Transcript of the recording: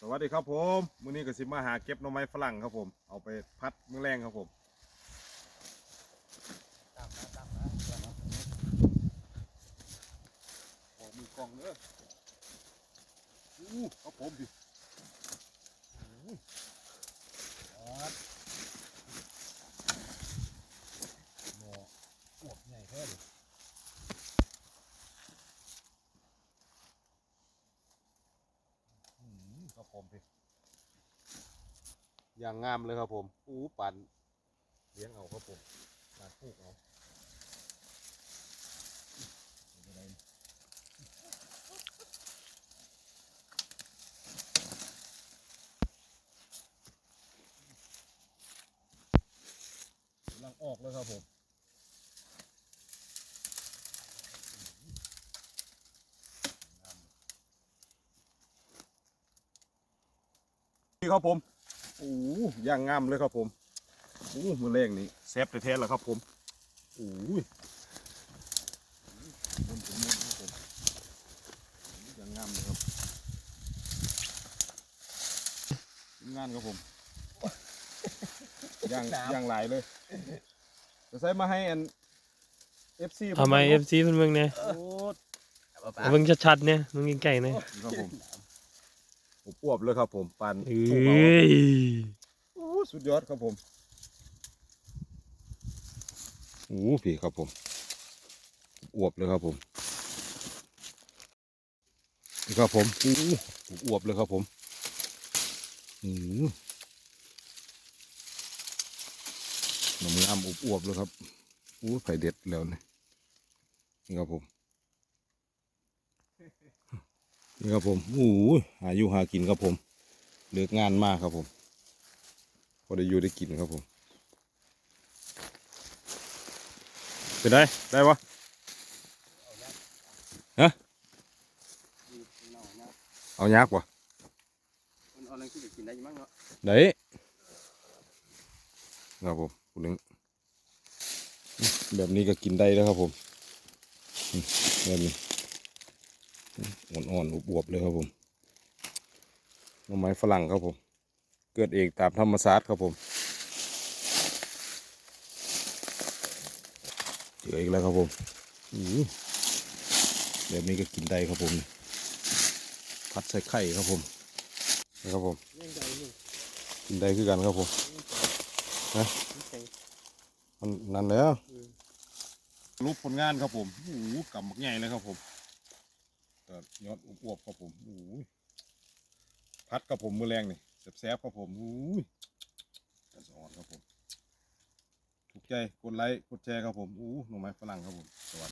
สวัสดีครับผมมื้อนี้ก็สิมาหาเก็บหน่อไม้ฝรั่งครับผม เอาไปพัดมื้อแรงครับผมตามมาตามมาตามมาโอ้มีกล่องเด้ออู้ครับผมดิ ครับหม้ออวบใหญ่แท้เลยอืม ครับผมพี่อย่างงามเลยครับผมอู้ปันเลี้ยงเอาครับผมมาปลูกเอาเดี๋ยวจะได้กำลังออกเลยครับผม นี่ครับผมอู้อย่างงามเลยครับผมอู้มื้อแรงนี่แซ่บแท้ๆแล้วครับผมอู้ยมุนๆมุนๆครับผมย่างงามเลยครับงานครับผมย่างย่างหลายเลยจะใส่มาให้อัน FC ทำไมเอฟซีมันเมืองเนี่ยโอ้เมืองชัดๆเนี่ยมึงใกล้ๆเนี่ยนี่ครับผม อวบเลยครับผมปันเอถูกเอา้ยโอ้สุดยอดครับผมโอ้พี่ครับผมอวบเลยครับผมนี่ครับผมโอ้อวบเลยครับผมอือน้ำงามอวบๆเลยครับโอ้ไผ่เด็ดแล้วนี่นี่ครับผม นี่ครับผมโอ้หาอยู่หากินครับผมเลิกงานมากครับผม พอได้อยู่ได้กินครับผม เป็นได้ได้ปะเนาะเนาะเอายากปะเอาอะไรที่จะกินได้อยังมั้งเนะครับผมคุณนึงแบบนี้ก็กินได้แล้วครับผมแบบนี้ อ่อนๆอวบๆเลยครับผมหน่อไม้ฝรั่งครับผม เกิดเองตามธรรมชาติครับผม เจออีกแล้วครับผมอื้อแบบนี้ก็กินได้ครับผมผัดใส่ไข่ครับผมนะครับผมยังใจอยู่กินได้คือกันครับผมยังใจมันนั่นแล้วอืมรูปผลงานครับผมโอ้โหกำบักใหญ่เลยครับผม ก็ยอดอวบๆครับผมอู้ยพัดกับผมมือแรงนี่แซ่บๆครับผมอู้ยกระสอนครับผม ถูกใจ กดไลค์ กดแชร์ครับผมอู้หหน่อไม้ฝรั่งครับผม สวัสดี